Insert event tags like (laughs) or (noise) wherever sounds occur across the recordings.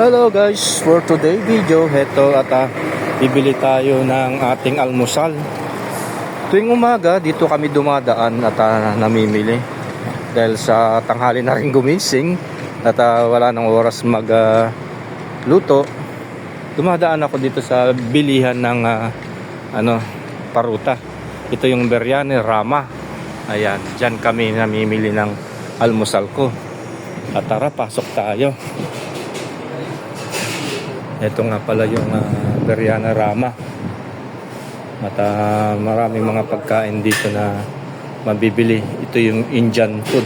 Hello guys, for today video, heto at ah, bibili tayo ng ating almusal. Tuwing umaga, dito kami dumadaan at ah, namimili. Dahil sa tanghali na rin gumising at ah, wala nang oras mag ah. Dumadaan ako dito sa bilihan ng ah, ano, paruta. Ito yung biryani Rama. Ayan, dyan kami namimili ng almusal ko. At tara, pasok tayo. Ito nga pala yung uh, Beriana Rama. At ah, maraming mga pagkain dito na mabibili. Ito yung Indian food.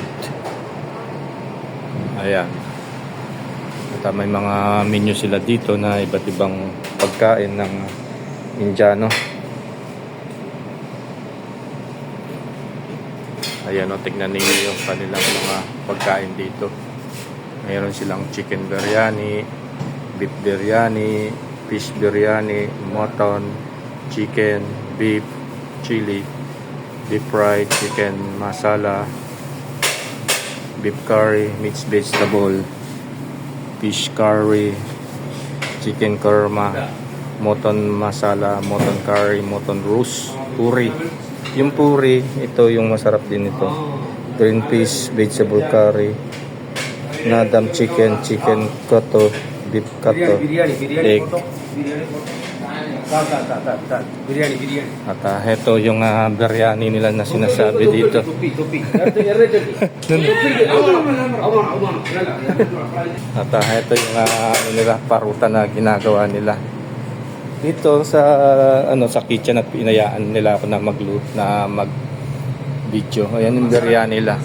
Ayan. At ah, may mga menu sila dito na iba't ibang pagkain ng Indiano. Ayan o, tignan ninyo yung kanilang mga pagkain dito. Mayroon silang chicken biryani, beef biryani, fish biryani, mutton, chicken, beef, chili, deep fried chicken masala, beef curry, mixed vegetable, fish curry, chicken kurma, mutton masala, mutton curry, mutton roast, puri. Yung puri, ito yung masarap din ito. Green peas, vegetable curry, nadam chicken, chicken kato, કરતો એક at ah, uh, ito yung uh, biryani nila na sinasabi dito. at uh, ito yung uh, nila paruta na ginagawa nila. Dito sa ano sa kitchen at pinayaan nila ako na magluto na mag video ayan yung biryani nila.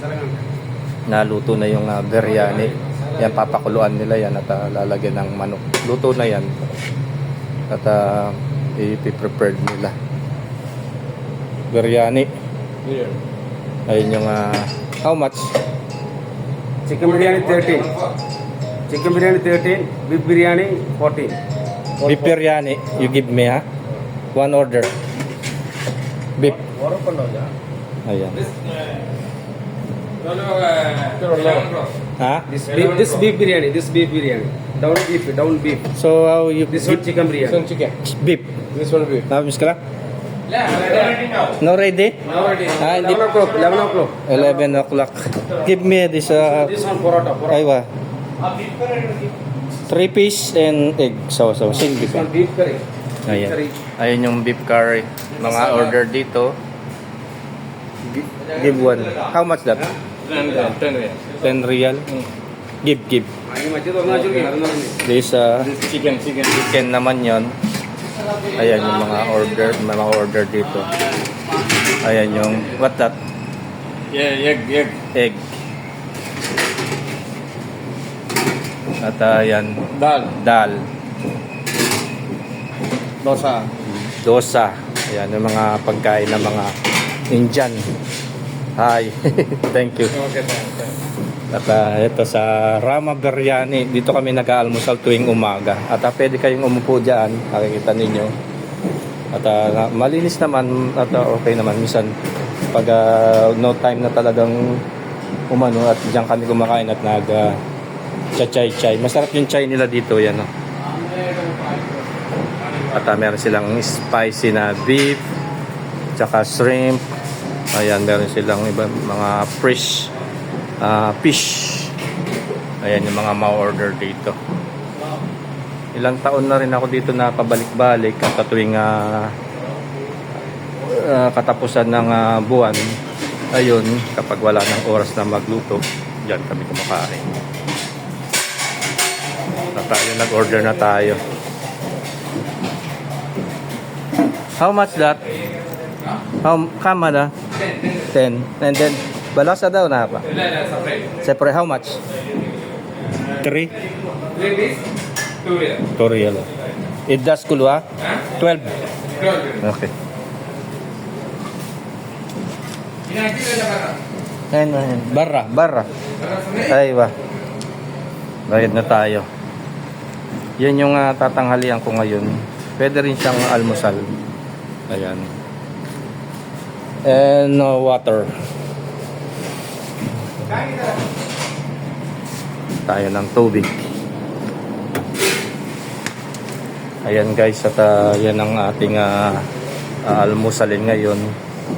Naluto na yung uh, biryani. Yan, papakuluan nila yan at uh, lalagyan ng manok. Luto na yan. At uh, ipiprepared nila. Biryani. Yeah. Ayun yung, uh, how much? Chicken biryani 13. Chicken biryani 13. Beef biryani 14. Beef biryani, you give me ha? One order. Beef. Ayan. Uh, huh? This beef, this beef biryani, this beef biryani. Down beef, down beef. So how you this one chicken biryani. This one chicken. Beef. This one beef. Now, Miss Kala? No ready? No ready. Ah, 11 o'clock. 11 o'clock. 11 o'clock. Give me this. Uh, this one porota. porota. Aywa. Three piece and egg. So, so, same beef. Beef curry. Ayan. Ayan yung beef curry. Mga uh, order dito. Give one. How much that? Huh? 10 real. Hmm. Give, give. This, uh, chicken, chicken. Chicken naman yon. Ayan yung mga order, mga order dito. Ayan yung, what that? Yeah, egg, egg. Egg. At uh. Dal. Dal. Dosa. Dosa. Ayan yung mga pagkain ng mga Indian. Hi. (laughs) Thank you. Okay, thank. At ah, ito sa Rama Biryani, dito kami nag-aalmusal tuwing umaga. At ah, pwede kayong umupo dyan, nakikita ninyo. At na- malinis naman at ah, okay naman. Minsan, pag ah, no time na talagang umano at diyan kami kumakain at nag uh, chai chai. Masarap yung chai nila dito, yan. Oh. At ah, meron silang spicy na beef, tsaka shrimp. Ayan, meron silang iba, mga fresh uh, ah, fish. Ayan yung mga ma-order dito. Ilang taon na rin ako dito na pabalik-balik at uh, uh, katapusan ng uh, buwan. Ayun, kapag wala ng oras na magluto, dyan kami kumakain. Na tayo, nag-order na tayo. How much that? How, Canada? 10. 10. And then, balasa daw na pa. Separate. how much? 3. 3 is 2 real. 2 real. It does kulwa? 12. 12. Okay. Ayan, ayan. Barra. Barra. Ay, ba. Bayad na tayo. Yan yung ah, uh, tatanghalian ko ngayon. Pwede rin siyang almusal. Ayan. And no water. Tayo ng tubig. Ayan guys, at ah, yan ang ating ah, ah, almusalin ngayon.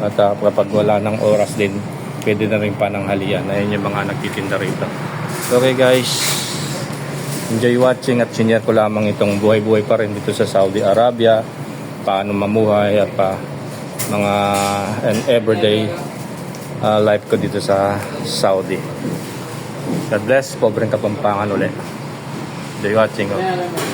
At ah, kapag wala ng oras din, pwede na rin pananghalian. Ayan yung mga nagtitinda rito. Okay guys, enjoy watching at sinare ko lamang itong buhay-buhay pa rin dito sa Saudi Arabia. Paano mamuhay at pa mga and everyday ah, life ko dito sa Saudi. God bless, pobreng kapampangan ulit. Enjoy watching. Oh.